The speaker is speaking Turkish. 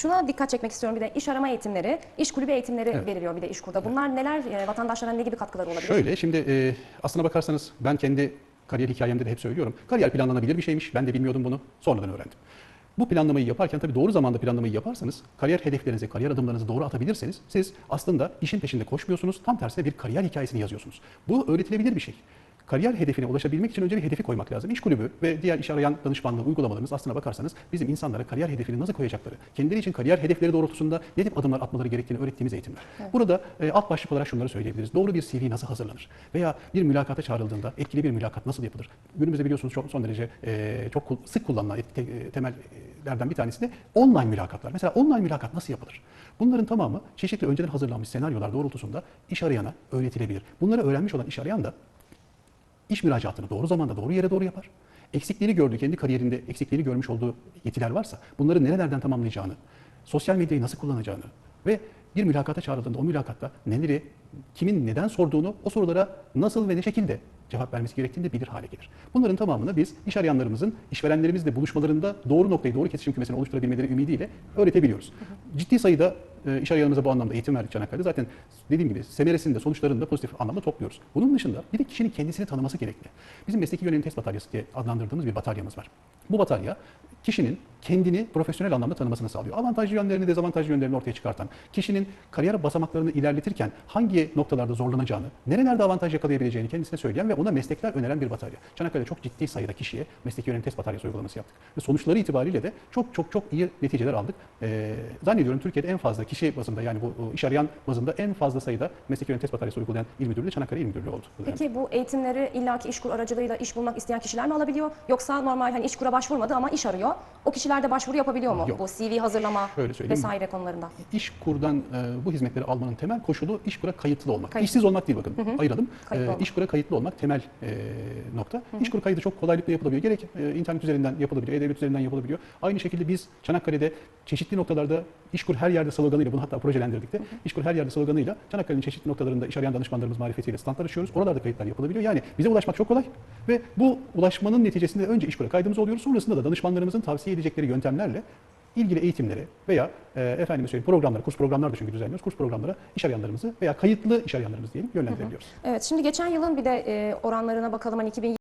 Şuna dikkat çekmek istiyorum bir de iş arama eğitimleri, iş kulübü eğitimleri Evet. veriliyor bir de İşkur'da. Bunlar neler, e, vatandaşlara ne gibi katkıları olabilir? Şöyle şimdi e, aslına bakarsanız ben kendi kariyer hikayemde de hep söylüyorum. Kariyer planlanabilir bir şeymiş. Ben de bilmiyordum bunu. Sonradan öğrendim. Bu planlamayı yaparken tabii doğru zamanda planlamayı yaparsanız, kariyer hedeflerinizi, kariyer adımlarınızı doğru atabilirseniz siz aslında işin peşinde koşmuyorsunuz. Tam tersine bir kariyer hikayesini yazıyorsunuz. Bu öğretilebilir bir şey. Kariyer hedefine ulaşabilmek için önce bir hedefi koymak lazım. İş kulübü ve diğer iş arayan danışmanlığı uygulamalarımız aslına bakarsanız bizim insanlara kariyer hedefini nasıl koyacakları, kendileri için kariyer hedefleri doğrultusunda ne tip adımlar atmaları gerektiğini öğrettiğimiz eğitimler. Burada e, alt başlık olarak şunları söyleyebiliriz. Doğru bir CV nasıl hazırlanır? Veya bir mülakata çağrıldığında etkili bir mülakat nasıl yapılır? Günümüzde biliyorsunuz çok son derece e, çok sık kullanılan te- e, temellerden bir tanesi de online mülakatlar. Mesela online mülakat nasıl yapılır? Bunların tamamı çeşitli önceden hazırlanmış senaryolar doğrultusunda iş arayana öğretilebilir. Bunları öğrenmiş olan iş arayan da iş müracaatını doğru zamanda doğru yere doğru yapar. Eksikliğini gördüğü, kendi kariyerinde eksikliğini görmüş olduğu yetiler varsa bunları nerelerden tamamlayacağını, sosyal medyayı nasıl kullanacağını ve bir mülakata çağrıldığında o mülakatta neleri, kimin neden sorduğunu, o sorulara nasıl ve ne şekilde cevap vermesi gerektiğini de bilir hale gelir. Bunların tamamını biz iş arayanlarımızın işverenlerimizle buluşmalarında doğru noktayı, doğru kesişim kümesini oluşturabilmeleri ümidiyle öğretebiliyoruz. Ciddi sayıda e, iş arayanlarımıza bu anlamda eğitim verdik Çanakkale'de. Zaten dediğim gibi semeresini de sonuçlarını da pozitif anlamda topluyoruz. Bunun dışında bir de kişinin kendisini tanıması gerekli. Bizim mesleki yönelim test bataryası diye adlandırdığımız bir bataryamız var. Bu batarya kişinin kendini profesyonel anlamda tanımasını sağlıyor. Avantajlı yönlerini, dezavantajlı yönlerini ortaya çıkartan, kişinin kariyer basamaklarını ilerletirken hangi noktalarda zorlanacağını, nerelerde avantaj yakalayabileceğini kendisine söyleyen ve ona meslekler öneren bir batarya. Çanakkale'de çok ciddi sayıda kişiye mesleki yönelim test bataryası uygulaması yaptık. Ve sonuçları itibariyle de çok çok çok iyi neticeler aldık. Ee, zannediyorum Türkiye'de en fazla kişi bazında yani bu o iş arayan bazında en fazla sayıda mesleki yönelim test bataryası uygulayan il müdürlüğü Çanakkale İl Müdürlüğü oldu. bu. Peki bu eğitimleri illaki İşkur aracılığıyla iş bulmak isteyen kişiler mi alabiliyor? Yoksa normal hani İşkur'a başvurmadı ama iş arıyor. O kişiler de başvuru yapabiliyor mu? Yok. Bu CV hazırlama vesaire konularında. İş kurdan e, bu hizmetleri almanın temel koşulu iş kura kayıtlı olmak. Kayıtlı. İşsiz olmak değil bakın. Ayıralım. Kayıtlı E, olmak. iş kura kayıtlı olmak temel e, nokta. İş kura kaydı çok kolaylıkla yapılabiliyor. Gerek e, internet üzerinden yapılabiliyor, e-devlet üzerinden yapılabiliyor. Aynı şekilde biz Çanakkale'de çeşitli noktalarda İşkur her yerde sloganıyla bunu hatta projelendirdik de İşkur her yerde sloganıyla Çanakkale'nin çeşitli noktalarında iş arayan danışmanlarımız marifetiyle standlar açıyoruz. Oralarda kayıtlar yapılabiliyor. Yani bize ulaşmak çok kolay ve bu ulaşmanın neticesinde önce İşkur'a kaydımız oluyoruz. Sonrasında da danışmanlarımızın tavsiye edecekleri yöntemlerle ilgili eğitimlere veya e, efendime söyleyeyim programlara, kurs programları da çünkü düzenliyoruz. Kurs programlara iş arayanlarımızı veya kayıtlı iş arayanlarımızı diyelim yönlendirebiliyoruz. Evet şimdi geçen yılın bir de e, oranlarına bakalım. Hani 2020